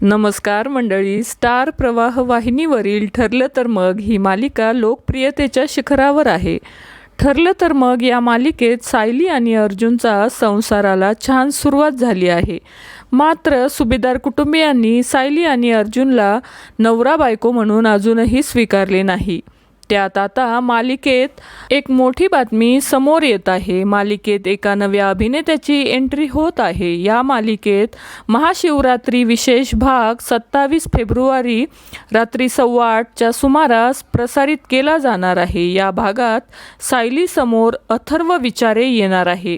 नमस्कार मंडळी स्टार प्रवाह वाहिनीवरील ठरलं तर मग ही मालिका लोकप्रियतेच्या शिखरावर आहे. ठरलं तर मग या मालिकेत सायली आणि अर्जुनचा संसाराला छान सुरुवात झाली आहे. मात्र सुभेदार कुटुंबियांनी सायली आणि अर्जुनला नवरा बायको म्हणून अजूनही स्वीकारले नाही. त्यात आता मालिकेत एक मोठी बातमी समोर येत आहे. मालिकेत एका नव्या अभिनेत्याची एंट्री होत आहे. या मालिकेत महाशिवरात्री विशेष भाग सत्तावीस फेब्रुवारी रात्री सव्वा आठच्या सुमारास प्रसारित केला जाणार आहे. या भागात सायलीसमोर अथर्व विचारे येणार आहे.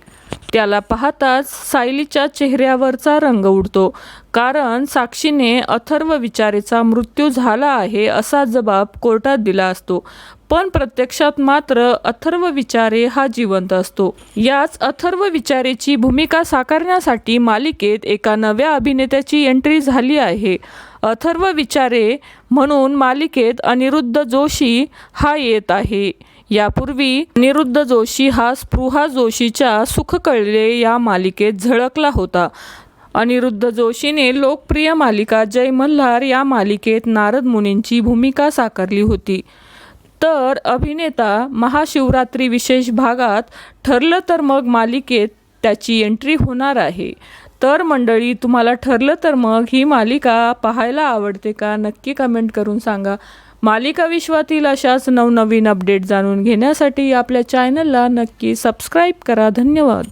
त्याला पाहताच सायलीच्या चेहऱ्यावरचा रंग उडतो. कारण साक्षीने अथर्व विचारेचा मृत्यू झाला आहे असा जबाब कोर्टात दिला असतो. पण प्रत्यक्षात मात्र अथर्व विचारे हा जिवंत असतो. याच अथर्व विचारेची भूमिका साकारण्यासाठी मालिकेत एका नव्या अभिनेत्याची एंट्री झाली आहे. अथर्व विचारे म्हणून मालिकेत अनिरुद्ध जोशी हा येत आहे. यापूर्वी अनिरुद्ध जोशी हा स्पृहा जोशीच्या सुख कळले या मालिकेत झळकला होता. अनिरुद्ध जोशीने लोकप्रिय मालिका जय मल्हार या मालिकेत नारद मुनींची भूमिका साकारली होती. तर अभिनेता महाशिवरात्री विशेष भागात ठरलं तर मग मालिकेत त्याची एंट्री होणार आहे. तर मंडळी तुम्हाला ठरलं तर मग ही मालिका पाहायला आवडते का? नक्की कमेंट करून सांगा. मालिका विश्वातील अशाच नवनवीन अपडेट जाणून घेण्यासाठी आपल्या चॅनलला नक्की सबस्क्राईब करा. धन्यवाद.